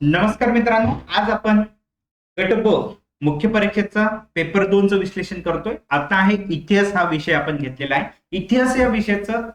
नमस्कार मित्रांनो आज आपण गट ब मुख्य परीक्षेचा पेपर दोनचं विश्लेषण करतोय. आता आहे इतिहास हा विषय आपण घेतलेला आहे. इतिहास या विषयाचं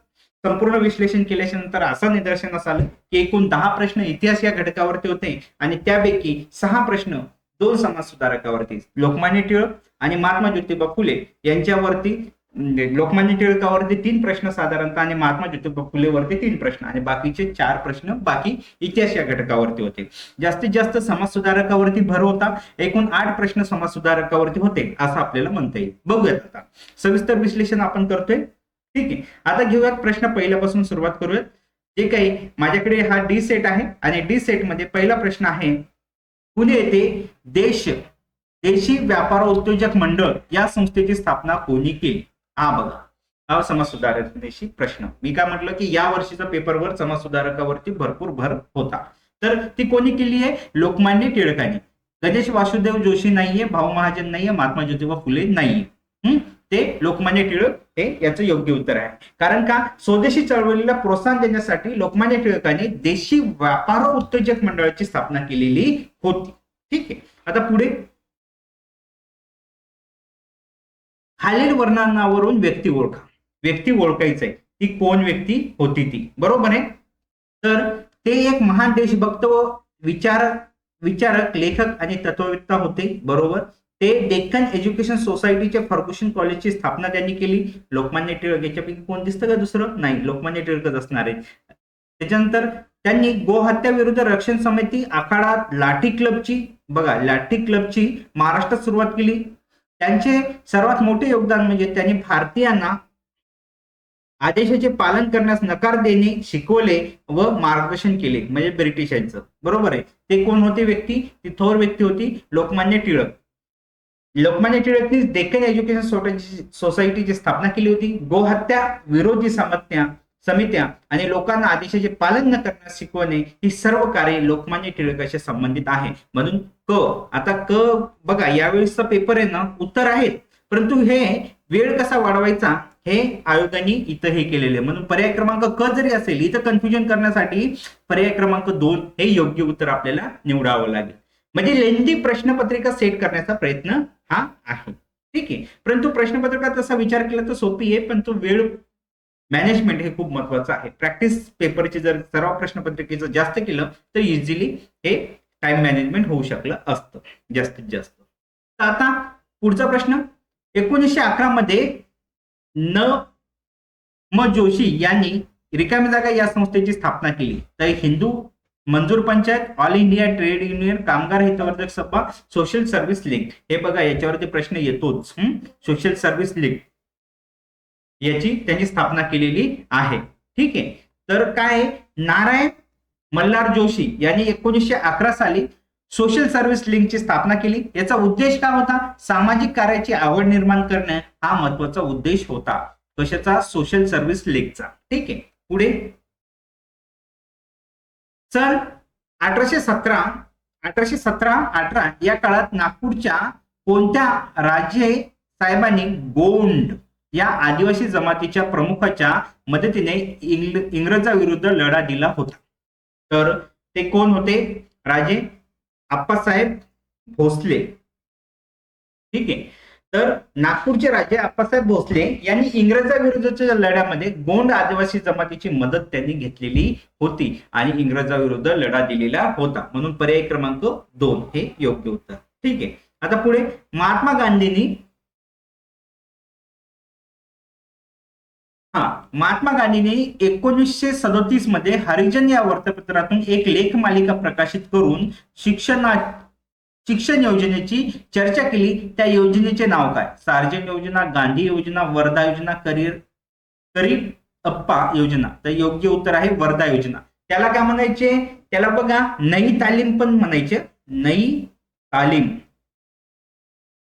संपूर्ण विश्लेषण केल्याच्यानंतर असं निदर्शनास आलं की एकूण दहा प्रश्न इतिहास या घटकावरती होते आणि त्यापैकी सहा प्रश्न दोन समाज सुधारकावरती लोकमान्य टिळक आणि महात्मा ज्योतिबा फुले यांच्यावरती म्हणजे लोकमान्य टिळकावरती तीन प्रश्न साधारणतः आणि महात्मा ज्योतिबा फुलेवरती तीन प्रश्न आणि बाकीचे चार प्रश्न बाकी इतिहास या घटकावरती होते. जास्तीत जास्त समाजसुधारकावरती भर होता एकूण आठ प्रश्न समाजसुधारकावरती होते असं आपल्याला म्हणता येईल. बघूयात आता. सविस्तर विश्लेषण आपण करतोय. ठीक आहे. आता घेऊयात प्रश्न पहिल्यापासून सुरुवात करूयात. जे काही माझ्याकडे हा डी सेट आहे आणि डी सेटमध्ये पहिला प्रश्न आहे पुणे येथे देश देशी व्यापार उद्योजक मंडळ या संस्थेची स्थापना कोणी केली? हा बघा. हा समाज सुधारणाशी प्रश्न. मी काय म्हटलं की या वर्षीचा पेपरवर समाजसुधारकावरती भरपूर भर होता. तर ती कोणी केली आहे? लोकमान्य टिळकांनी. गणेश वासुदेव जोशी नाहीये भाऊ महाजन नाहीये महात्मा ज्योतिबा फुले नाहीये. हम्म? ते लोकमान्य टिळक हे याचं योग्य उत्तर आहे. कारण का? स्वदेशी चळवळीला प्रोत्साहन देण्यासाठी लोकमान्य टिळकांनी देशी व्यापार उत्तेजक मंडळाची स्थापना केलेली होती. ठीक आहे. आता पुढे खालील वर्णनावरून व्यक्ती ओळखा. व्यक्ती ओळखायचंय. ती कोण व्यक्ती होती ती. बरोबर आहे? तर ते एक महान देशभक्त व विचारक विचारक लेखक आणि तत्ववेत्ता होते. बरोबर? ते डेक्कन एज्युकेशन सोसायटीच्या फर्ग्युशन कॉलेजची स्थापना त्यांनी केली. लोकमान्य टिळक याच्यापैकी कोण दिसतं का दुसरं? नाही. लोकमान्य टिळकच असणार आहे. त्याच्यानंतर त्यांनी गोहत्या विरुद्ध रक्षण समिती आखाडा लाठी क्लबची बघा लाठी क्लबची महाराष्ट्रात सुरुवात केली. त्यांचे सर्वात मोठे योगदान म्हणजे त्यांनी भारतीयांना आदेशाचे पालन करण्यास नकार देणे शिकवले व मार्गदर्शन केले म्हणजे ब्रिटिशांचं. बरोबर आहे. ते कोण होते व्यक्ती? ती थोर व्यक्ती होती लोकमान्य टिळक. लोकमान्य टिळकनी डेक्कन एज्युकेशन सोसायटी सोसायटीची स्थापना केली होती. गोहत्या विरोधी समत्या समित्या आणि लोकांना आदेशाचे पालन न करण्यास शिकवणे ही सर्व कार्य लोकमान्य टिळकाशी संबंधित आहे. म्हणून क आता क बघा यावेळेसचा पेपर आहे ना उत्तर आहेत. परंतु हे वेळ कसा वाढवायचा? हे आयोगाने इथं हे केलेले आहे. म्हणून पर्याय क्रमांक क जरी असेल इथं कन्फ्युजन करण्यासाठी पर्याय क्रमांक दोन हे योग्य उत्तर आपल्याला निवडावं लागेल. म्हणजे लेंदी प्रश्नपत्रिका सेट करण्याचा प्रयत्न हा आहे. ठीक आहे? परंतु प्रश्नपत्रिका तसा विचार केला तर सोपी आहे पण तो वेळ मॅनेजमेंट हे खूप महत्वाचं आहे. प्रॅक्टिस पेपरचे जर सराव प्रश्नपत्रिकेचं जास्त केलं तर इझिली हे टाइम मॅनेजमेंट होऊ शकलं असतं जास्तीत जास्त. तर आता पुढचा प्रश्न एकोणीसशे अकरा मध्ये न म जोशी यांनी रिकामी जागा या संस्थेची स्थापना केली. तर हिंदू मंजूर Panchayat all India trade union कामगार हितवर्धक सभा सोशल सर्व्हिस लीग हे बघा याच्यावरती प्रश्न येतोच. सोशल सर्व्हिस लीग याची त्यांनी स्थापना केलेली आहे. ठीक आहे? तर काय नारायण मल्हार जोशी यांनी एकोणीसशे अकरा साली सोशल सर्व्हिस लिंकची स्थापना केली. याचा उद्देश काय होता? सामाजिक कार्याची आवड निर्माण करणे हा महत्त्वाचा उद्देश होता. कशाचा सोशल सर्व्हिस लिंकचा ठीक आहे? पुढे. सन अठराशे सतरा अठराशे सतरा अठरा या काळात नागपूरच्या कोणत्या राजे साहेबांनी गोंड या आदिवासी जमातीच्या प्रमुखाच्या मदतीने इंग्रजाविरुद्ध लढा दिला होता. तर ते कोण होते? राजे आप्पासाहेब भोसले. ठीक आहे. तर नागपूरचे राजे आप्पासाहेब भोसले यांनी इंग्रजाविरुद्धच्या लढ्यामध्ये गोंड आदिवासी जमातीची मदत त्यांनी घेतलेली होती आणि इंग्रजाविरुद्ध लढा दिलेला होता. म्हणून पर्याय क्रमांक दोन हे योग्य उत्तर. ठीक आहे. आता पुढे महात्मा गांधींनी हा महात्मा गांधींनी एकोणीसशे सदोतीसमध्ये हरिजन या वृत्तपत्रातून एक लेख मालिका प्रकाशित करून शिक्षणा शिक्षण योजनेची चर्चा केली. त्या योजनेचे नाव काय? सार्जन योजना गांधी योजना वर्धा योजना करिअर करीब अप्पा योजना. तर योग्य उत्तर आहे वर्धा योजना. त्याला काय म्हणायचे? त्याला बघा नई तालीम पण म्हणायचे. नई तालीम.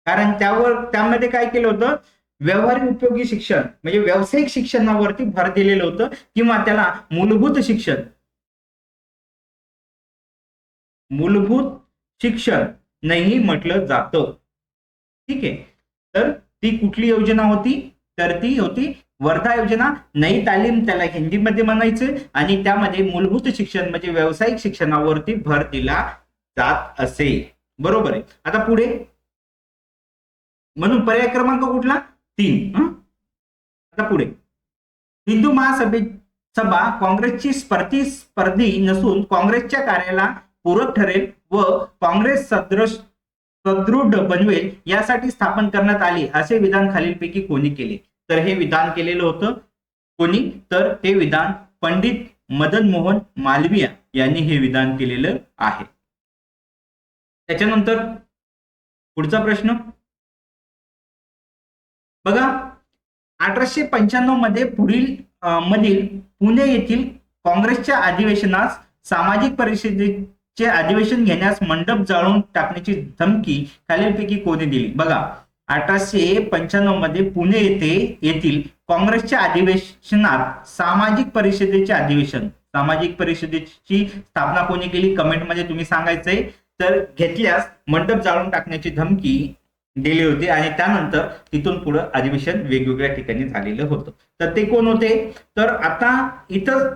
कारण त्यावर त्यामध्ये काय केलं होतं? व्यवहारिक उपयोगी शिक्षण म्हणजे व्यावसायिक शिक्षणावरती भर दिलेलं होतं किंवा त्याला मूलभूत शिक्षण. मूलभूत शिक्षण नाही म्हटलं जातं. ठीक आहे? तर ती कुठली योजना होती? तर ती होती वर्धा योजना. नई तालीम त्याला हिंदीमध्ये म्हणायचं आणि त्यामध्ये मूलभूत शिक्षण म्हणजे व्यावसायिक शिक्षणावरती भर दिला जात असे. बरोबर आहे? आता पुढे. म्हणून पर्याय क्रमांक कुठला? तीन आता पुढे. हिंदू महासभे सभा काँग्रेसची स्पर्धी स्पर्धी नसून काँग्रेसच्या कार्याला पूरक ठरेल व काँग्रेस सदृश सदृढ बनवेल यासाठी स्थापन करण्यात आली. असे विधान खालीलपैकी कोणी केले? तर हे विधान केलेलं होतं कोणी? तर ते विधान पंडित मदन मोहन मालविया यांनी हे विधान केलेलं आहे. त्याच्यानंतर पुढचा प्रश्न. बघा अठराशे पंच्याण्णवमध्ये पुढील मधील पुणे येथील काँग्रेसच्या अधिवेशनास सामाजिक परिषदेचे अधिवेशन घेण्यास मंडप जाळून टाकण्याची धमकी खालीलपैकी कोणी दिली? बघा अठराशे पंच्याण्णवमध्ये पुणे येथे येथील काँग्रेसच्या अधिवेशनात सामाजिक परिषदेचे अधिवेशन सामाजिक परिषदेची स्थापना कोणी केली? कमेंटमध्ये तुम्ही सांगायचंय. तर घेतल्यास मंडप जाळून टाकण्याची धमकी दिली होती आणि त्यानंतर तिथून पुढे अधिवेशन वेगवेगळ्या ठिकाणी झालेलं होतं. तर ते कोण होते? तर आता इथं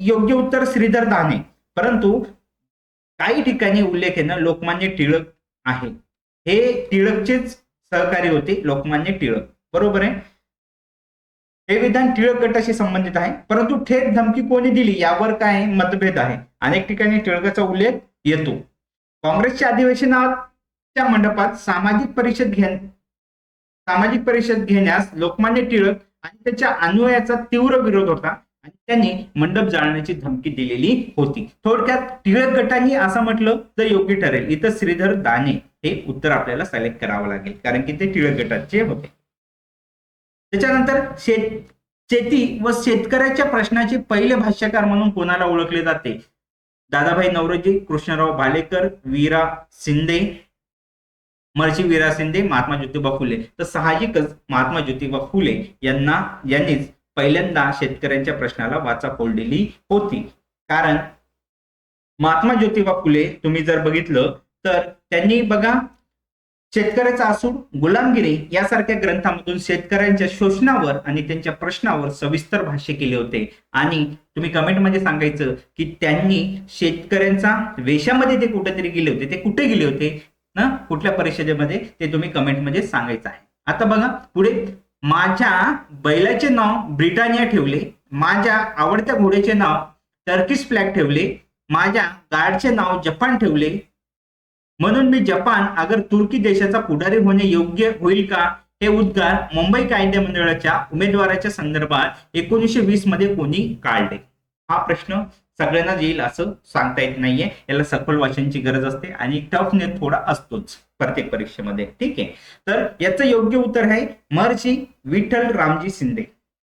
योग्य उत्तर श्रीधर दाने. परंतु काही ठिकाणी उल्लेख आहे ना लोकमान्य टिळक आहे. हे टिळकचेच सहकारी होते लोकमान्य टिळक. बरोबर आहे? हे विधान टिळक गटाशी संबंधित आहे. परंतु थेट धमकी कोणी दिली? यावर काय मतभेद आहे? अनेक ठिकाणी टिळकाचा उल्लेख येतो. काँग्रेसच्या अधिवेशनात च्या मंडपात सामाजिक परिषद घे सामाजिक परिषद घेण्यास लोकमान्य टिळक आणि त्याच्या अनुयायाचा तीव्र विरोध होता आणि त्यांनी मंडप जाळण्याची धमकी दिलेली होती. थोडक्यात टिळक गटांनी असं म्हटलं तर योग्य ठरेल. इथं श्रीधर दाने हे उत्तर आपल्याला सिलेक्ट करावं लागेल. कारण की ते टिळक गटाचे होते. त्याच्यानंतर शेत शेती व शेतकऱ्याच्या प्रश्नाचे पहिले भाष्यकार म्हणून कोणाला ओळखले जाते? दादाभाई नवरोजी कृष्णराव भालेकर वीरा शिंदे महर्षी वीरा शिंदे महात्मा ज्योतिबा फुले. तर साहजिकच महात्मा ज्योतिबा फुले यांना यांनीच पहिल्यांदा शेतकऱ्यांच्या प्रश्नाला वाचा फोडलेली होती. कारण महात्मा ज्योतिबा फुले तुम्ही जर बघितलं तर त्यांनी बघा शेतकऱ्याचा असूड गुलामगिरी यासारख्या ग्रंथामधून शेतकऱ्यांच्या शोषणावर आणि त्यांच्या प्रश्नावर सविस्तर भाष्य केले होते. आणि तुम्ही कमेंटमध्ये सांगायचं की त्यांनी शेतकऱ्यांचा वेशामध्ये ते कुठेतरी गेले होते. ते कुठे गेले होते? ना? कुठल्या परिषदेमध्ये? ते तुम्ही कमेंटमध्ये सांगायचं आहे. आता बघा पुढे माझ्या बैलाचे नाव ब्रिटानिया ठेवले माझ्या आवडत्या घोड्याचे नाव टर्किश फ्लॅग ठेवले माझ्या गार्डचे नाव जपान ठेवले. म्हणून मी जपान अगर तुर्की देशाचा पुढारी होणे योग्य होईल का? हे उद्गार मुंबई कायदे मंडळाच्या उमेदवाराच्या संदर्भात एकोणीसशे वीसमध्ये कोणी काढले. हा प्रश्न सगळ्यांना येईल असं सांगता येत नाहीये. याला सखोल वाचनची गरज असते आणि टफनेस थोडा असतोच प्रत्येक परीक्षेमध्ये. ठीक आहे? तर याचं योग्य उत्तर आहे महर्षी विठ्ठल रामजी शिंदे.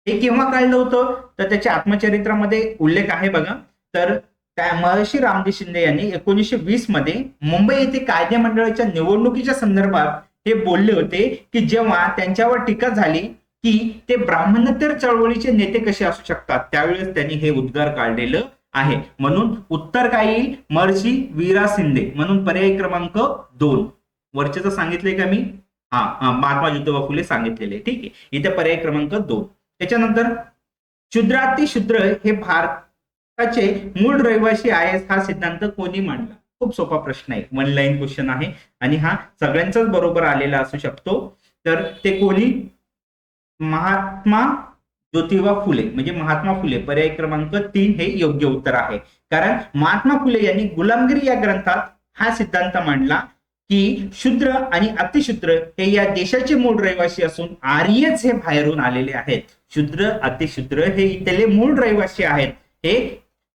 हे केव्हा काढलं होतं? तर त्याच्या आत्मचरित्रामध्ये उल्लेख आहे बघा. तर त्या महर्षी रामजी शिंदे यांनी एकोणीसशे वीसमध्ये मुंबई येथे कायदे मंडळाच्या निवडणुकीच्या संदर्भात हे बोलले होते की जेव्हा त्यांच्यावर टीका झाली की ते ब्राह्मणोत्तर चळवळीचे नेते कसे असू शकतात? त्यावेळेस त्यांनी हे उद्गार काढलेलं आहे. म्हणून उत्तर काय येईल मर्जी वीरा शिंदे म्हणून पर्याय क्रमांक दोन. वरचे सांगितले का मी? हा हा महात्मा ज्योतिबा फुले सांगितलेले. ठीक आहे. इथे पर्याय क्रमांक दोन. त्याच्यानंतर शूद्राती शूद्र हे भारताचे मूळ रहिवासी आहे हा सिद्धांत कोणी मांडला? खूप सोपा प्रश्न आहे. वन लाईन क्वेश्चन आहे. आणि हा सगळ्यांचाच बरोबर आलेला असू शकतो. तर ते कोणी? महात्मा ज्योतिबा फुले म्हणजे महात्मा फुले पर्याय क्रमांक तीन हे योग्य उत्तर आहे. कारण महात्मा फुले यांनी गुलामगिरी या ग्रंथात हा सिद्धांत मांडला की शूद्र आणि अतिशूद्र हे या देशाचे मूळ रहिवासी असून आर्यच हे बाहेरून आलेले आहेत. शूद्र अतिशूद्र हे इथले मूळ रहिवासी आहेत हे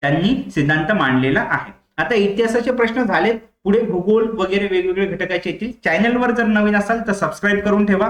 त्यांनी सिद्धांत मांडलेला आहे. आता इतिहासाचे प्रश्न झालेत. पुढे भूगोल वगैरे वेगवेगळे घटकाचे येतील. चॅनलवर जर नवीन असाल तर सबस्क्राईब करून ठेवा.